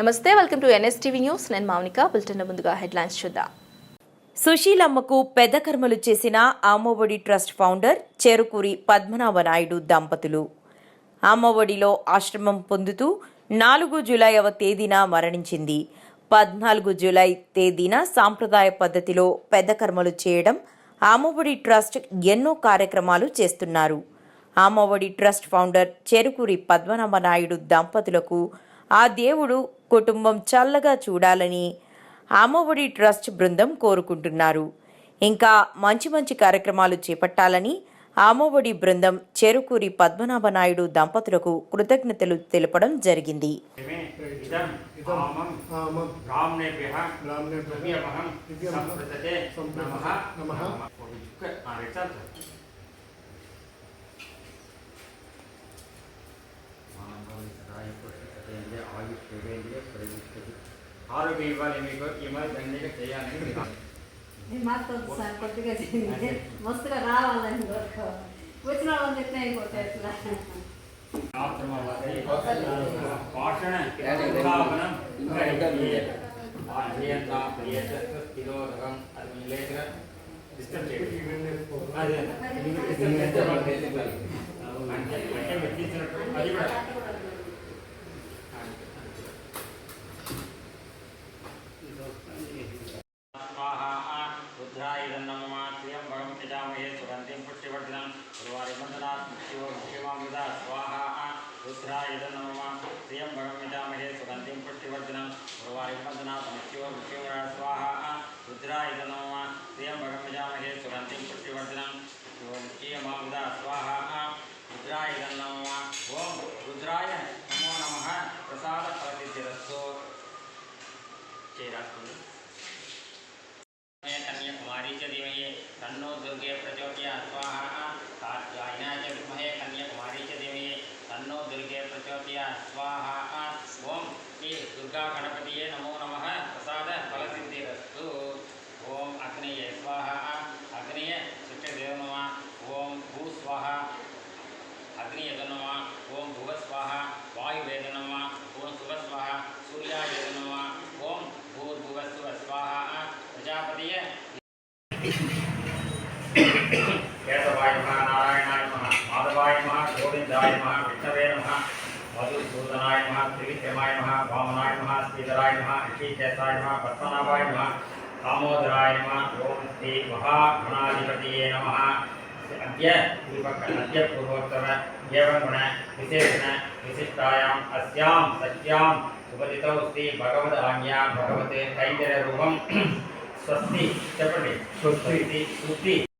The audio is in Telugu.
నమస్తే వెల్కమ్ టు ఎన్ఎస్టీవీ న్యూస్. నేను మౌనిక బులెటిన్ ముందుగా హెడ్లైన్స్ చూద్దాం. సుశీలమ్మకు పెద్ద కర్మలు చేసిన ఆమ్మఒడి ట్రస్ట్ ఫౌండర్ చెరుకూరి పద్మనాభ నాయుడు దంపతులు. ఆమ్మఒడిలో ఆశ్రమం పొందుతూ నాలుగు జూలైవ తేదీన మరణించింది. పద్నాలుగు జూలై తేదీన సాంప్రదాయ పద్ధతిలో పెద్ద కర్మలు చేయడం ఆమోవడి ట్రస్ట్ ఎన్నో కార్యక్రమాలు చేస్తున్నారు. ఆమోవడి ట్రస్ట్ ఫౌండర్ చెరుకూరి పద్మనాభ నాయుడు దంపతులకు ఆ దేవుడు కుటుంబం చల్లగా చూడాలని ఆమోవడి ట్రస్ట్ బృందం కోరుకుంటున్నారు. ఇంకా మంచి మంచి కార్యక్రమాలు చేపట్టాలని ఆమోవడి బృందం చెరుకూరి పద్మనాభ నాయుడు దంపతులకు కృతజ్ఞతలు తెలపడం జరిగింది. ఆయుష్వేంద్రియ ప్రవిష్టి ఆరోగ్య ఇవ్వాలి మీకు ఈ మరి దండిగా చేయాలని మాట్లాడుతుంది సార్ కొద్దిగా చేయండి మస్తుగా రావాలని వచ్చిన వాళ్ళని చెప్పినా అయిపోతే అట్లా పోషణ తిలోదకం అది లేదుగా డిస్టర్బ్ చేయండి అదే డిస్టర్బ్ చేస్తే అంటే పెట్టించినట్టు అది కూడా इदन्नमात्रियं वरं यजामहे सुगन्धिं पुष्टिवर्धनं गुरुवारिबन्धनात् मुक्तिमृदा स्वाहा रुद्रा इदन्नमात्रियं वरं यजामहे सुगन्धिं पुष्टिवर्धनं गुरुवारिबन्धनात् मुक्तिमृदा स्वाहा तन्नो दुर्गे प्रचोदयात्। स्वाहा कात्यायना कन्याकुमारी च धीमहि तन्नो दुर्गे प्रचोदया स्वाहा ओं श्री दुर्गा गणपतिये नमो नमः। కేశవాయ నమ నారాయణాయ నమ మాధవాయ నమ గోవిందాయ నమ విష్ణవే నమ మధుసూదనాయ నమ త్రివిక్రమాయ నమ వామనాయ నమ శ్రీధరాయ నమ శ్రీకేశాయ నమ పద్మనాభాయ నమ దామోదరాయ నమ ఓం శ్రీ మహాగణాధిపతియే నమ. అద్య అద్య పూర్వోత్తర ఏవంగుణ విశేషణ విశిష్టాయాం భగవద్ భగవత్ కైంకర్య స్వస్తి చెప్పండి. స్వస్తి. శుద్ధి